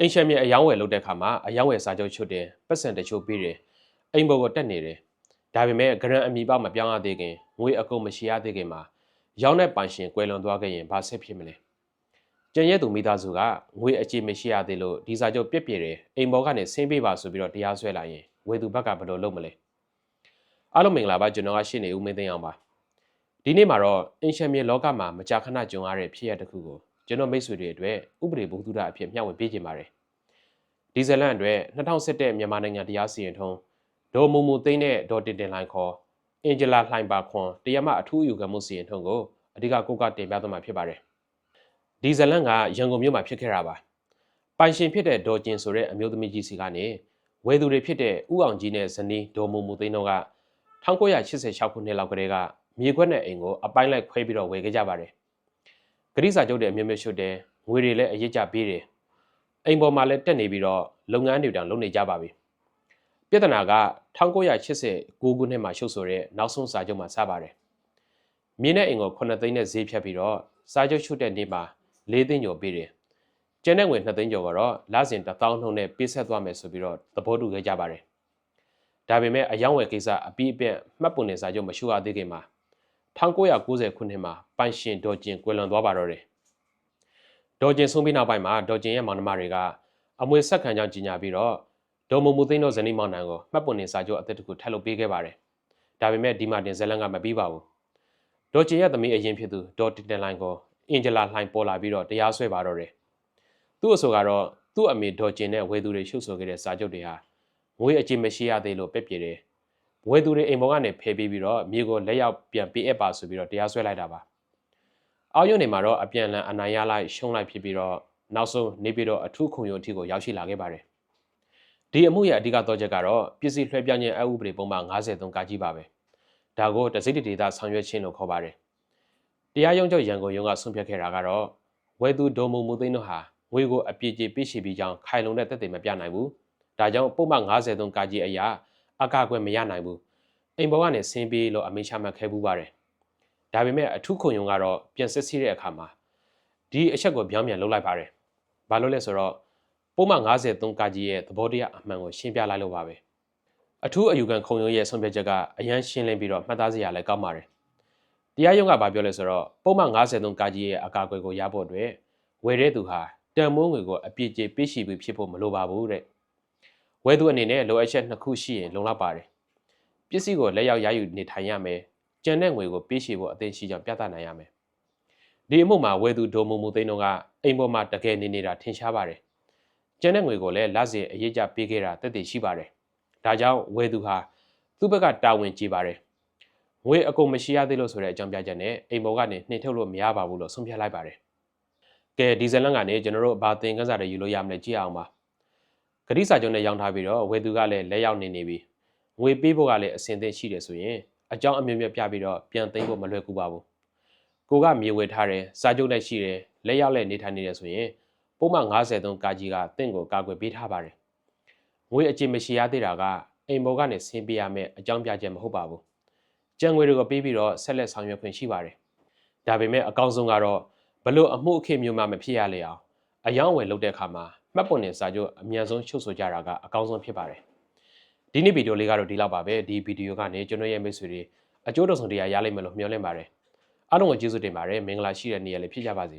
အင်ရှက်မြေအယောင်းဝယ်လုပ်တဲ့ခါမှာအယောင်းဝယ်စာချုပ်ချွတ်တယ်ပတ်စံတချို့ပေးတယ်အိမ်ဘော်ကိုတက်နေတယ်ဒါပေမဲ့ဂရန်အမီပမပြောင်းရသေးခင်ငွေအကုန်မရှိရသေးခင်မှာရောင်းတဲ့ပိုင်ရှင်ကွယ်လွန်သွားခဲ့ရင်ဘာဆက်ဖြစ်မလဲကျန်ရဲ့သူမိသားစုကငွေအကြည့်မရှိရသေးလို့ဒီစာချုပ်ပြက်ပြယ်တယ်အိမ်ဘော်ကနေဆင်းပေးပါဆိုပြီးတော့တရားစွဲလာရင်ဝယ်သူဘက်ကဘယ်လိုလုပ်မလဲအားလုံးမင်္ဂလာပါကျွန်တော်ကရှင်းနေဦးမင်းသိန်းအောင်ပါဒီနေ့မှာတော့အင်ရှက်မြေလောကမှာမကြာခဏကြုံရတဲ့ဖြစ်ရပ်တစ်ခုကို ကျွန်တော်မိတ်ဆွေတွေအတွက်ဥပဒေဘုဒ္ဓအဖြစ်မျှဝေပေးခြင်းပါတယ်ဒီဇလန်အတွက်2017မြန်မာနိုင်ငံတရားစီရင်ထုံးဒေါ်မူမူသိန်းတဲ့ဒေါ်တင်တင်လှိုင်ခေါ်အင်ဂျလာလှိုင်ပါခွန်တရားမအထူးအယူခံမှုစီရင်ထုံးကိုအဓိကကိုကတင်ပြသွားမှာဖြစ်ပါတယ်ဒီဇလန်ကရန်ကုန်မြို့မှာဖြစ်ခဲ့တာပါပိုင်ရှင်ဖြစ်တဲ့ဒေါ်ကျင်ဆိုတဲ့အမျိုးသမီးကြီးစီကနေဝယ်သူတွေဖြစ်တဲ့ဥအောင်ကြီးနဲ့ဇနီးဒေါ်မူမူသိန်းတို့က1986ခုနှစ်လောက်ကတည်းကမြေခွက်နဲ့အိမ်ကိုအပိုင်းလိုက်ခွဲပြီးတော့ဝယ်ခဲ့ကြပါတယ် ဂရိစာချုပ်တဲ့အမျိုးမျိုးရှုပ်တယ်ငွေတွေလည်းအရေးကြပေးတယ်အိမ်ပေါ်မှာလည်းတက်နေပြီးတော့လုပ်ငန်းတွေတောင်လုပ်နေကြပါပြီပြဿနာက1989ခုနှစ်မှာရှုပ်ဆိုတဲ့နောက်ဆုံးစာချုပ်မှာစပါတယ်မြေနဲ့အိမ်ကို9သိန်းနဲ့ဈေးဖြတ်ပြီးတော့စာချုပ်ရှုပ်တဲ့နေ့မှာ4သိန်းကျော်ပေးတယ်ကျန်တဲ့ငွေ2သိန်းကျော်ကတော့လစဉ်1000နှုန်းနဲ့ပေးဆက်သွားမယ်ဆိုပြီးတော့သဘောတူခဲ့ကြပါတယ်ဒါပေမဲ့အယောင်းဝယ်ကိစ္စအပြီးအပြတ်မှတ်ပုံတင်စာချုပ်မရှုရသေးခင်မှာ 1990ခုနှစ်မှာပိုင်ရှင်ဒေါ်ကျင်ကွယ်လွန်သွားပါတော့တယ်။ဒေါ်ကျင်ဆုံးပြီးနောက်ပိုင်းမှာဒေါ်ကျင်ရဲ့မောင်နှမတွေကအမွေဆက်ခံကြောင်းကြီးညာပြီးတော့ဒေါ်မမူသိန်းတို့ဇနီးမောင်နှံကိုမှတ်ပုံတင်စာချုပ်အသစ်တစ်ခုထပ်လုပ်ပေးခဲ့ပါတယ်။ဒါပေမဲ့ဒီမှာတင်ဇလန်ကမပြီးပါဘူး။ဒေါ်ကျင်ရဲ့သမီးအရင်ဖြစ်သူဒေါ်တင်တင်လိုင်းကိုအင်ဂျလာလှိုင်ပေါ်လာပြီးတော့တရားစွဲပါတော့တယ်။သူ့အဆိုကတော့သူ့အမေဒေါ်ကျင်နဲ့ဝေသူတွေရှုပ်ဆိုခဲ့တဲ့စာချုပ်တွေဟာငွေအကြည့်မရှိရသေးလို့ပြက်ပြတယ် ဝယ်သူတွေအိမ်ပေါ်ကနေဖယ်ပေးပြီးတော့မြေကိုလက်ရောက်ပြန်ပေးအပ်ပါဆိုပြီးတော့တရားစွဲလိုက်တာပါအောက်ရုံနေမှာတော့အပြန်လန်အနိုင်ရလိုက်ရှုံးလိုက်ဖြစ်ပြီးတော့နောက်ဆုံးနေပြီးတော့အထူးခုံရုံအထိကိုရောက်ရှိလာခဲ့ပါတယ်ဒီအမှုရဲ့အဓိကတော့ချက်ကတော့ပစ္စည်းလွှဲပြောင်းခြင်းအဥပဒေပုံမှန်53ကကြီးပါပဲဒါကိုတစိမ့်တဒေတာဆောင်ရွက်ခြင်းလို့ခေါ်ပါတယ်တရားရုံးချုပ်ရန်ကုန်ရုံးကဆုံးဖြတ်ခဲ့တာကတော့ဝယ်သူဒုံမုံမှုသိန်းတို့ဟာငွေကိုအပြည့်ကျပြည့်ရှိပြီးကြောင်းခိုင်လုံတဲ့သက်သေမပြနိုင်ဘူးဒါကြောင့်ပုံမှန်53ကကြီးအရာ အကာအကွယ်မရနိုင်ဘူးအိမ်ပေါ်ကနေဆင်းပြေးလို့အမိချမှတ်ခဲ့ပူးပါတယ်ဒါပေမဲ့အထူးခုံရုံကတော့ပြန်စစ်ဆေးတဲ့အခါမှာဒီအချက်ကိုပြောင်းပြန်လုပ်လိုက်ပါတယ်ဘာလို့လဲဆိုတော့ပုံမှန်53ကကြီးရဲ့သဘောတရားအမှန်ကိုရှင်းပြလိုက်လို့ပါပဲအထူးအယူခံခုံရုံရဲ့ဆုံးဖြတ်ချက်ကအရန်ရှင်းလင်းပြီးတော့မှတ်သားစရာလည်းကောင်းပါတယ်တရားရုံးကဘာပြောလဲဆိုတော့ပုံမှန်53ကကြီးရဲ့အကာအကွယ်ကိုရဖို့အတွက်ဝယ်တဲ့သူဟာတန်မိုးငွေကိုအပြည့်ကျပေးရှိပြီးဖြစ်ဖို့မလိုပါဘူးတဲ့ ဝယ်သူအနေနဲ့လိုအပ်ချက်နှစ်ခုရှိရင်လုံလောက်ပါတယ်ပစ္စည်းကိုလက်ရောက်ရယူနေထိုင်ရမယ်ကြံတဲ့ငွေကိုပေးရှိဖို့အသိရှိကြောင်းပြသနိုင်ရမယ်ဒီအမှုမှာဝယ်သူဒိုမူမူသိန်းတို့ကအိမ်ပေါ်မှာတကယ်နေနေတာထင်ရှားပါတယ်ကျန်တဲ့ငွေကိုလည်းလက်စီအရေးကြပေးခဲ့တာတက်တည်ရှိပါတယ်ဒါကြောင့်ဝယ်သူဟာသူ့ဘက်ကတာဝန်ကြီးပါတယ်ငွေအကုန်မရှိရသေးလို့ဆိုတဲ့အကြောင်းပြချက်နဲ့အိမ်ပေါ်ကနေနှင်ထုတ်လို့မရပါဘူးလို့ဆုံးဖြတ်လိုက်ပါတယ်ကဲဒီဇယ်လန်ကနေကျွန်တော်တို့ဘာသင်ခန်းစာတွေယူလို့ရမလဲကြည့်အောင်ပါ ဂရိစာချုပ်နဲ့ရောင်းထားပြီးတော့ဝယ်သူကလည်းလက်ရောက်နေနေပြီငွေပေးဖို့ကလည်းအဆင်သင့်ရှိတယ်ဆိုရင်အကြောင်းအမျိုးမျိုးပြပြီးတော့ပြန်သိမ်းဖို့မလွယ်ကူပါဘူးကိုကမြေဝယ်ထားတယ်စာချုပ်လည်းရှိတယ်လက်ရောက်လည်းနေထိုင်နေတယ်ဆိုရင်ပုံမှန်53ကာကြီးကတင့်ကိုကာကွယ်ပေးထားပါတယ်ငွေအကျင့်မရှိရသေးတာကအိမ်ဘောကနေဆင်းပေးရမယ့်အကြောင်းပြချက်မဟုတ်ပါဘူးကြံငွေတွေကိုပေးပြီးတော့ဆက်လက်ဆောင်ရွက်ခွင့်ရှိပါတယ်ဒါပေမဲ့အကောင်းဆုံးကတော့ဘလို့အမှုအခင်းမျိုးမှမဖြစ်ရလေအောင်အယောင်းဝယ်လုပ်တဲ့အခါမှာ မှတ်ပုံတင်စာချုပ်အမြန်ဆုံးချုပ်ဆိုကြတာကအကောင်းဆုံးဖြစ်ပါတယ်ဒီနေ့ဗီဒီယိုလေးကတော့ဒီလောက်ပါပဲဒီဗီဒီယိုကနေကျွန်တော်ရဲ့မိတ်ဆွေတွေအကျိုးတော်ဆုံးတရားရလိမ့်မယ်လို့မျှော်လင့်ပါတယ်အားလုံးကိုကျေးဇူးတင်ပါတယ်မင်္ဂလာရှိတဲ့နေ့ရက်လေးဖြစ်ကြပါစေ